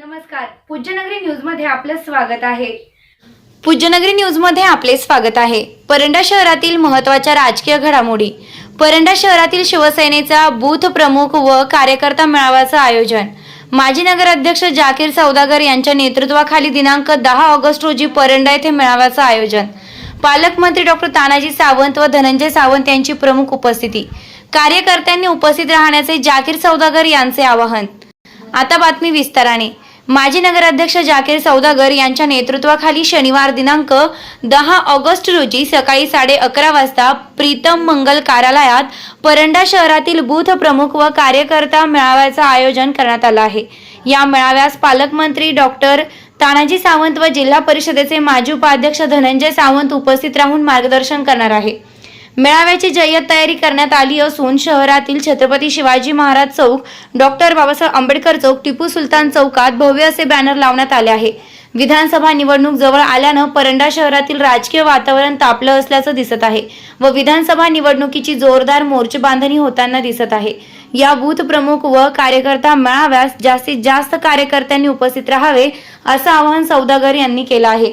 नमस्कार. पूज्यनगरी न्यूजमध्ये आपलं स्वागत आहे. पूज्यनगरी न्यूजमध्ये आपले स्वागत आहे. परंडा शहरातील महत्त्वाच्या राजकीय घडामोडी. परंडा शहरातील शिवसेनेचा बूथ प्रमुख व कार्यकर्ता मेळाव्याचं आयोजन. माजी नगराध्यक्ष जाकीर सौदागर यांच्या नेतृत्वाखाली दिनांक दहा ऑगस्ट रोजी परंडा येथे मेळाव्याचं आयोजन. पालकमंत्री डॉक्टर तानाजी सावंत व धनंजय सावंत यांची प्रमुख उपस्थिती. कार्यकर्त्यांनी उपस्थित राहण्याचे जाकीर सौदागर यांचे आवाहन. आता बातमी विस्ताराने. माजी नगराध्यक्ष जाकीर सौदागर यांच्या नेतृत्वाखाली शनिवार दिनांक दहा ऑगस्ट रोजी सकाळी साडे अकरा वाजता प्रीतम मंगल कार्यालयात परंडा शहरातील बूथ प्रमुख व कार्यकर्ता मेळाव्याचं आयोजन करण्यात आलं आहे. या मेळाव्यास पालकमंत्री डॉक्टर तानाजी सावंत व जिल्हा परिषदेचे माजी उपाध्यक्ष धनंजय सावंत उपस्थित राहून मार्गदर्शन करणार आहे. मेळाव्याची जय्यत तयारी करण्यात आली असून शहरातील छत्रपती शिवाजी महाराज चौक डॉक्टर बाबासाहेब आंबेडकर चौक टिपू सुलतान चौकात भव्य असे बॅनर लावण्यात आले आहे. विधानसभा निवडणूक जवळ आल्यानं परंडा शहरातील राजकीय वातावरण तापलं असल्याचं दिसत आहे व विधानसभा निवडणुकीची जोरदार मोर्चे बांधणी होताना दिसत आहे. या बूथ प्रमुख व कार्यकर्ता मेळाव्यास जास्तीत जास्त कार्यकर्त्यांनी उपस्थित राहावे असं आवाहन सौदागर यांनी केलं आहे.